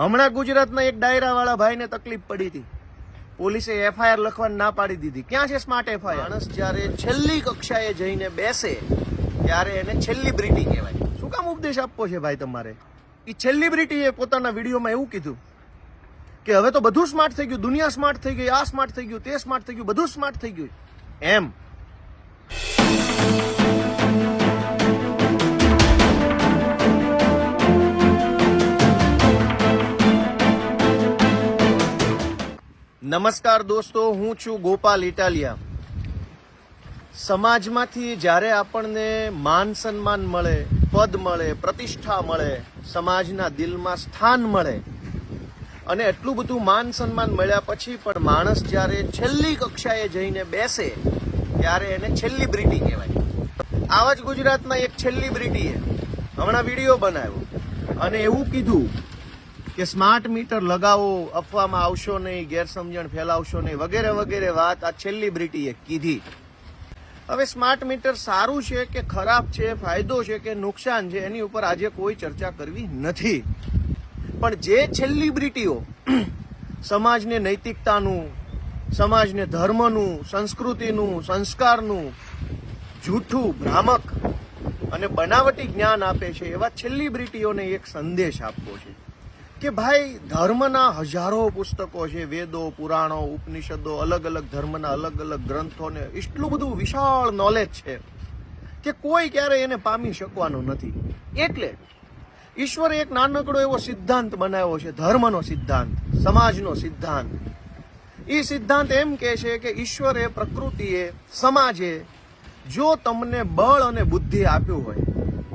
હમણાં ગુજરાતના એક ડાયરાવાળા ભાઈને તકલીફ પડી હતી. પોલીસે એફઆઈઆર લખવાની ના પાડી દીધી. ક્યાં છે સ્માર્ટ એફઆઈઆર? માણસ જ્યારે છેલ્લી કક્ષાએ જઈને બેસે ત્યારે એને સેલિબ્રિટી કહેવાય. શું કામ ઉપદેશ આપવો છે ભાઈ તમારે? એ સેલિબ્રિટીએ પોતાના વિડીયોમાં એવું કીધું કે હવે તો બધું સ્માર્ટ થઈ ગયું દુનિયા સ્માર્ટ થઈ ગઈ આ સ્માર્ટ થઈ ગયું તે સ્માર્ટ થઈ ગયું બધું સ્માર્ટ થઈ ગયું. એમ. નમસ્કાર દોસ્તો, હું છું ગોપાલ ઇટાલિયા. સમાજમાંથી જ્યારે આપણને માન સન્માન મળે, પદ મળે, પ્રતિષ્ઠા મળે, સમાજના દિલમાં સ્થાન મળે, અને એટલું બધું માન સન્માન મળ્યા પછી પણ માણસ જ્યારે છેલ્લી કક્ષાએ જઈને બેસે, ત્યારે એને છેલ્લી બ્રિટી કહેવાય. આવા જ ગુજરાતમાં એક છેલ્લી બ્રિટીએ હમણાં વીડિયો બનાવ્યો અને એવું કીધું કે સ્માર્ટ મીટર લગાવો, અફવામાં આવશો નહીં, ગેરસમજણ ફેલાવશો નહીં, વગેરે વગેરે વાત આ છેલ્લી બ્રિટીએ કીધી. હવે સ્માર્ટ મીટર સારું છે કે ખરાબ છે, ફાયદો છે કે નુકસાન છે, એની ઉપર આજે કોઈ ચર્ચા કરવી નથી. પણ જે છેલ્લી બ્રિટીઓ સમાજને નૈતિકતાનું, સમાજને ધર્મનું, સંસ્કૃતિનું, સંસ્કારનું જૂઠું, ભ્રામક અને બનાવટી જ્ઞાન આપે છે, એવા છેલ્લી બ્રિટીઓને એક સંદેશ આપવો છે. કે ભાઈ ધર્મના હજારો પુસ્તકો છે, વેદો, પુરાણો, ઉપનિષદો અલગ અલગ ધર્મના અલગ અલગ ગ્રંથોને, એટલું બધું વિશાળ નોલેજ છે કે કોઈ ક્યારે એને પામી શકવાનું નથી. એટલે ઈશ્વરે એક નાનકડો એવો સિદ્ધાંત બનાવ્યો છે, ધર્મનો સિદ્ધાંત, સમાજનો સિદ્ધાંત. એ સિદ્ધાંત એમ કહે છે કે ઈશ્વરે પ્રકૃતિએ, સમાજે, જો તમને બળ અને બુદ્ધિ આપ્યું હોય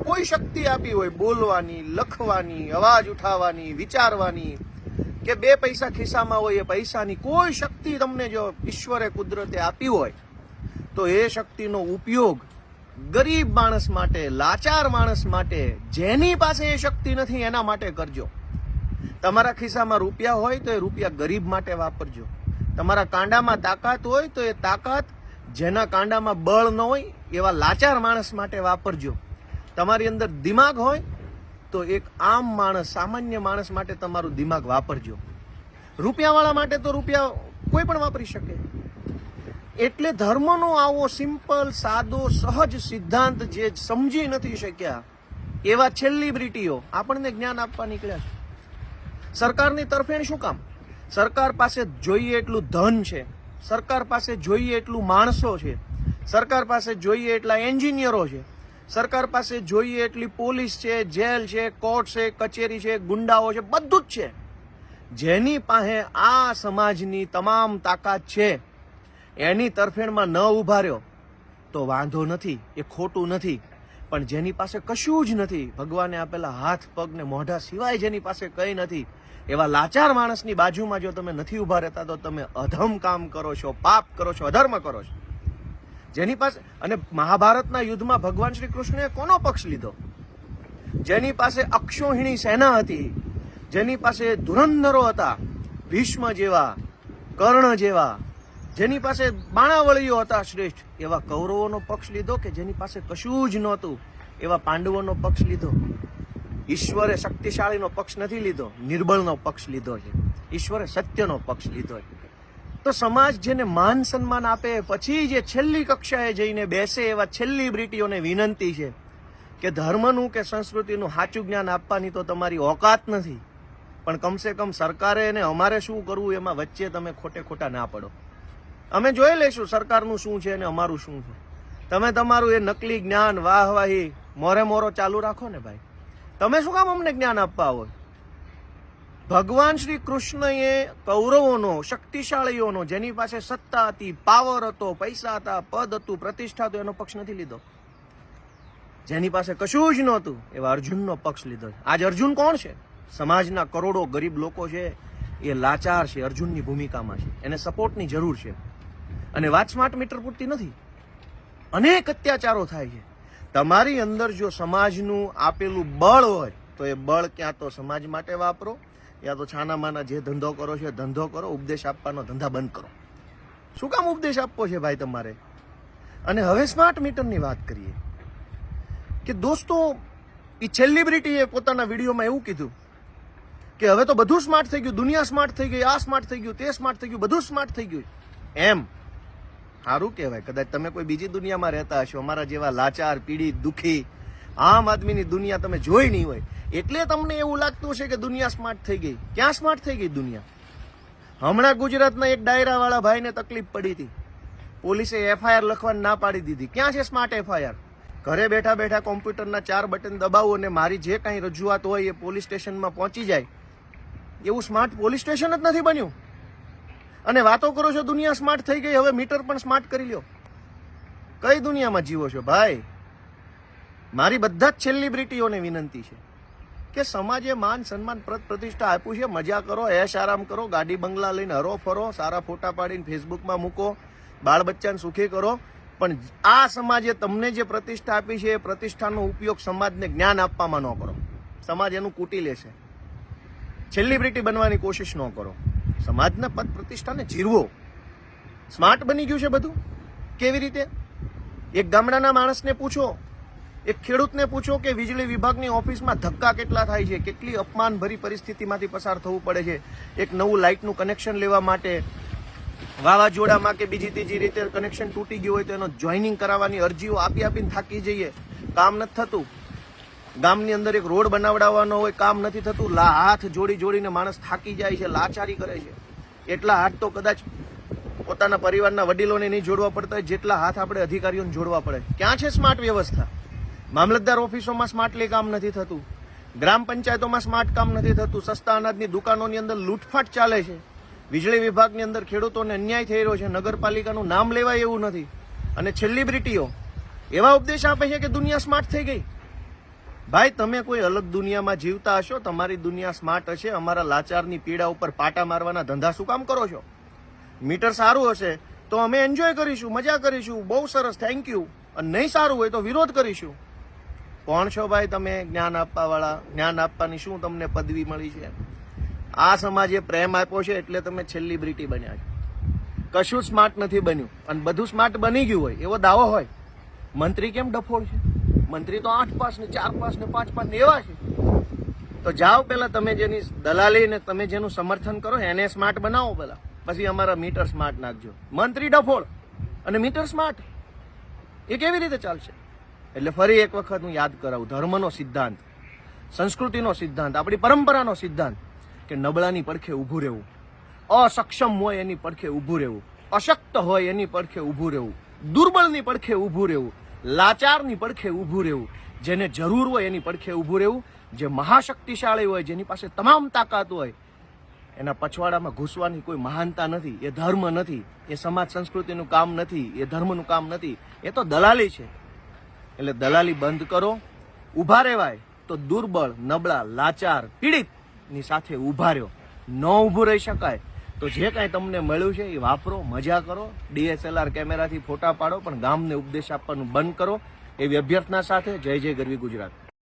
કોઈ શક્તિ આપી હોય, બોલવાની, લખવાની, અવાજ ઉઠાવવાની, વિચારવાની, કે બે પૈસા ખિસ્સામાં હોય, એ પૈસાની કોઈ શક્તિ તમને જો ઈશ્વરે કુદરતે આપી હોય, તો એ શક્તિનો ઉપયોગ ગરીબ માણસ માટે, લાચાર માણસ માટે, જેની પાસે એ શક્તિ નથી, એના માટે કરજો. તમારા ખિસ્સામાં રૂપિયા હોય, તો એ રૂપિયા ગરીબ માટે વાપરજો. તમારા કાંડામાં તાકાત હોય, તો એ તાકાત, જેના કાંડામાં બળ ન હોય, એવા લાચાર માણસ માટે વાપરજો. તમારી અંદર દિમાગ હોય, તો એક આમ માણસ, સામાન્ય માણસ માટે તમારું દિમાગ વાપરજો. રૂપિયાવાળા માટે તો રૂપિયા કોઈ પણ વાપરી શકે. એટલે ધર્મનો આવો સિમ્પલ સાદો, સહજ સિદ્ધાંત જે સમજી નથી શક્યા, એવા સેલિબ્રિટીઓ આપણને જ્ઞાન આપવા નીકળ્યા છે. સરકારની તરફેણ શું કામ? સરકાર પાસે જોઈએ એટલું ધન છે, સરકાર પાસે જોઈએ એટલું માણસો છે, સરકાર પાસે જોઈએ એટલા એન્જિનિયરો છે સરકાર પાસે જોઈએ એટલી પોલીસ છે, જેલ છે, કોર્ટ છે, કચેરી છે, ગુંડાઓ છે, બધું જ છે. જેની પાસે આ સમાજની તમામ તાકાત છે, એની તરફેણમાં ન ઊભા રહ્યો, તો વાંધો નથી, એ ખોટું નથી. પણ જેની પાસે કશું જ નથી, ભગવાને આપેલા હાથ પગ ને મોઢા સિવાય જેની પાસે કંઈ નથી, એવા લાચાર માણસની બાજુમાં જો તમે નથી ઊભા રહેતા, તો તમે અધમ કામ કરો છો, પાપ કરો છો, અધર્મ કરો છો. જેની પાસે અને મહાભારતના યુદ્ધમાં ભગવાન શ્રી કૃષ્ણએ કોનો પક્ષ લીધો? જેની પાસે અક્ષોહિણી સેના હતી, જેની પાસે ધુરંધરો હતા, ભીષ્મ જેવા, કર્ણ જેવા, જેની પાસે બાણાવળીઓ હતા શ્રેષ્ઠ, એવા કૌરવોનો પક્ષ લીધો કે જેની પાસે કશું જ નહોતું? એવા પાંડવોનો પક્ષ લીધો? ઈશ્વરે શક્તિશાળીનો પક્ષ નથી લીધો, નિર્બળનો પક્ષ લીધો છે. ઈશ્વરે સત્યનો પક્ષ લીધો છે. તો સમાજ જેને માન સન્માન આપે, પછી જે છેલ્લી કક્ષાએ જઈને બેસે એવા છેલ્લી બ્રિટીઓને વિનંતી છે કે ધર્મનું કે સંસ્કૃતિનું સાચું જ્ઞાન આપવાની તો તમારી ઓકાત નથી. પણ કમસે કમ સરકારે અને અમારે શું કરવું એમાં વચ્ચે તમે ખોટે ખોટા ના પડો. અમે જોઈ લઈશું સરકારનું શું છે અને અમારું શું છે. તમે તમારું એ નકલી જ્ઞાન વાહવાહી મોરે મોરો ચાલુ રાખો ને ભાઈ. તમે શું કામ અમને જ્ઞાન આપવા આવો ભગવાન શ્રી કૃષ્ણએ કૌરવોનો, શક્તિશાળીઓનો, જેની પાસે સત્તા હતી પાવર હતો, પૈસા હતા, પદ હતું, પ્રતિષ્ઠા હતો, એનો પક્ષ નથી લીધો. જેની પાસે કશું જ નહોતું, એવા અર્જુનનો પક્ષ લીધો આજ અર્જુન કોણ છે? સમાજના કરોડો ગરીબ લોકો છે, એ લાચાર છે, અર્જુનની ભૂમિકામાં છે. એને સપોર્ટની જરૂર છે. અને વાત સ્માર્ટ મીટર પૂરતી નથી. અનેક અત્યાચારો થાય છે. તમારી અંદર જો સમાજનું આપેલું બળ હોય, તો એ બળ ક્યાં તો સમાજ માટે વાપરો યા તો છાના માના જે ધંધો કરો છો, ધંધો કરો, ઉપદેશ આપવાનો ધંધા બંધ કરો. શું કામ ઉપદેશ આપવો છે ભાઈ તમારે? અને હવે સ્માર્ટ મીટરની વાત કરીએ. કે દોસ્તો એ સેલિબ્રિટીએ પોતાના વિડીયોમાં એવું કીધું કે હવે તો બધું સ્માર્ટ થઈ ગયું, દુનિયા સ્માર્ટ થઈ ગઈ, આ સ્માર્ટ થઈ ગયું, તે સ્માર્ટ થઈ ગયું, બધું સ્માર્ટ થઈ ગયું. એમ. સારું કહેવાય. કદાચ તમે કોઈ બીજી દુનિયામાં રહેતા હશો, અમારા જેવા લાચાર, પીડિત, દુઃખી આમ આદમીની દુનિયા તમે જોઈ નહીં હોય. એટલે તમને એવું લાગતું હશે કે દુનિયા સ્માર્ટ થઈ ગઈ. ક્યાં સ્માર્ટ થઈ ગઈ દુનિયા? હમણાં ગુજરાતના એક ડાયરાવાળા ભાઈને તકલીફ પડી હતી. પોલીસે એફઆઈઆર લખવાની ના પાડી દીધી. ક્યાં છે સ્માર્ટ એફઆઈઆર? ઘરે બેઠા બેઠા કોમ્પ્યુટરના ચાર બટન દબાવો અને મારી જે કાંઈ રજૂઆત હોય એ પોલીસ સ્ટેશનમાં પહોંચી જાય. એવું સ્માર્ટ પોલીસ સ્ટેશન જ નથી બન્યું? અને વાતો કરો છો, દુનિયા સ્માર્ટ થઈ ગઈ, હવે મીટર પણ સ્માર્ટ કરી લ્યો. કઈ દુનિયામાં જીવો છો, ભાઈ? મારી બધા જ સેલિબ્રિટીઓને વિનંતી છે કે સમાજે માન સન્માન પ્રત પ્રતિષ્ઠા આપ્યું છે, મજા કરો, એશ આરામ કરો, ગાડી બંગલા લઈને હરો ફરો, સારા ફોટા પાડીને ફેસબુકમાં મૂકો બાળ બચ્ચાને સુખી કરો. પણ આ સમાજે તમને જે પ્રતિષ્ઠા આપી છે, એ પ્રતિષ્ઠાનો ઉપયોગ સમાજને જ્ઞાન આપવામાં ન કરો. સમાજ એનું કૂટી લેશે. સેલિબ્રિટી બનવાની કોશિશ ન કરો. સમાજના પદ પ્રતિષ્ઠાને જીરવો. સ્માર્ટ બની ગયું છે બધું. કેવી રીતે? એક ગામડાના માણસને પૂછો એક ખેડૂતને પૂછો કે વીજળી વિભાગની ઓફિસમાં ધક્કા કેટલા થાય છે? કેટલી અપમાનભરી પરિસ્થિતિમાંથી પસાર થવું પડે છે? એક નવું લાઇટનું કનેક્શન લેવા માટે વાવાઝોડામાં કે બીજી ત્રીજી રીતે કનેક્શન તૂટી ગયું હોય તો એનો જોઈનિંગ કરાવવાની અરજીઓ આપી આપીને થાકી જઈએ. કામ નથી થતું. ગામની અંદર એક રોડ બનાવડાવવાનો હોય, કામ નથી થતું. લા હાથ જોડી જોડીને માણસ થાકી જાય છે, લાચારી કરે છે. એટલા હાથ તો કદાચ પોતાના પરિવારના વડીલોને નહીં જોડવા પડતા જેટલા હાથ આપણે અધિકારીઓને જોડવા પડે. ક્યાં છે સ્માર્ટ વ્યવસ્થા? મામલતદાર ઓફિસોમાં સ્માર્ટલી કામ નથી થતું. ગ્રામ પંચાયતોમાં સ્માર્ટ કામ નથી થતું. સસ્તા અનાજની દુકાનોની અંદર લૂંટફાટ ચાલે છે. વીજળી વિભાગની અંદર ખેડૂતોને અન્યાય થઈ રહ્યો છે. નગરપાલિકાનું નામ લેવાય એવું નથી. અને સેલિબ્રિટીઓ એવા ઉપદેશ આપે છે કે દુનિયા સ્માર્ટ થઈ ગઈ. ભાઈ, તમે કોઈ અલગ દુનિયામાં જીવતા હશો? તમારી દુનિયા સ્માર્ટ હશે. અમારા લાચારની પીડા ઉપર પાટા મારવાના ધંધા શું કામ કરો છો? મીટર સારું હશે તો અમે એન્જોય કરીશું, મજા કરીશું. બહુ સરસ થેન્ક યુ અને નહીં સારું હોય તો વિરોધ કરીશું. કોણ છો ભાઈ તમે જ્ઞાન આપવાવાળા? જ્ઞાન આપવાની શું તમને પદવી મળી છે? આ સમાજે પ્રેમ આપ્યો છે એટલે તમે સેલિબ્રિટી બન્યા છો. કશું સ્માર્ટ નથી બન્યું. અને બધું સ્માર્ટ બની ગયું હોય, એવો દાવો હોય. મંત્રી કેમ ડફોળ છે? મંત્રી તો આઠ પાસ ને ચાર પાસ ને પાંચ પાસ ને એવા છે. તો જાઓ પેલા તમે જેની દલાલી ને તમે જેનું સમર્થન કરો, એને સ્માર્ટ બનાવો પેલા પછી અમારા મીટર સ્માર્ટ નાખજો. મંત્રી ડફોળ અને મીટર સ્માર્ટ એ કેવી રીતે ચાલશે? એટલે ફરી એક વખત હું યાદ કરાવું. ધર્મનો સિદ્ધાંત, સંસ્કૃતિનો સિદ્ધાંત, આપણી પરંપરાનો સિદ્ધાંત કે નબળાની પડખે ઊભું રહેવું. અસક્ષમ હોય એની પડખે ઊભું રહેવું. અશક્ત હોય એની પડખે ઊભું રહેવું. દુર્બળની પડખે ઊભું રહેવું. લાચારની પડખે ઊભું રહેવું. જેને જરૂર હોય એની પડખે ઊભું રહેવું. જે મહાશક્તિશાળી હોય, જેની પાસે તમામ તાકાત હોય, એના પછવાડામાં ઘૂસવાની કોઈ મહાનતા નથી. એ ધર્મ નથી. એ સમાજ સંસ્કૃતિનું કામ નથી. એ ધર્મનું કામ નથી. એ તો દલાલી છે. એટલે દલાલી બંધ કરો. ઊભા રહેવાય તો દુર્બળ, નબળા, લાચાર, પીડિતની સાથે ઊભા રહ્યો. ન ઊભું રહી શકાય. તો જે કાંઈ તમને મળ્યું છે એ વાપરો, મજા કરો. ડીએસએલઆર કેમેરાથી ફોટા પાડો, પણ ગામને ઉપદેશ આપવાનું બંધ કરો. એવી અભ્યર્થના સાથે જય જય ગરવી ગુજરાત.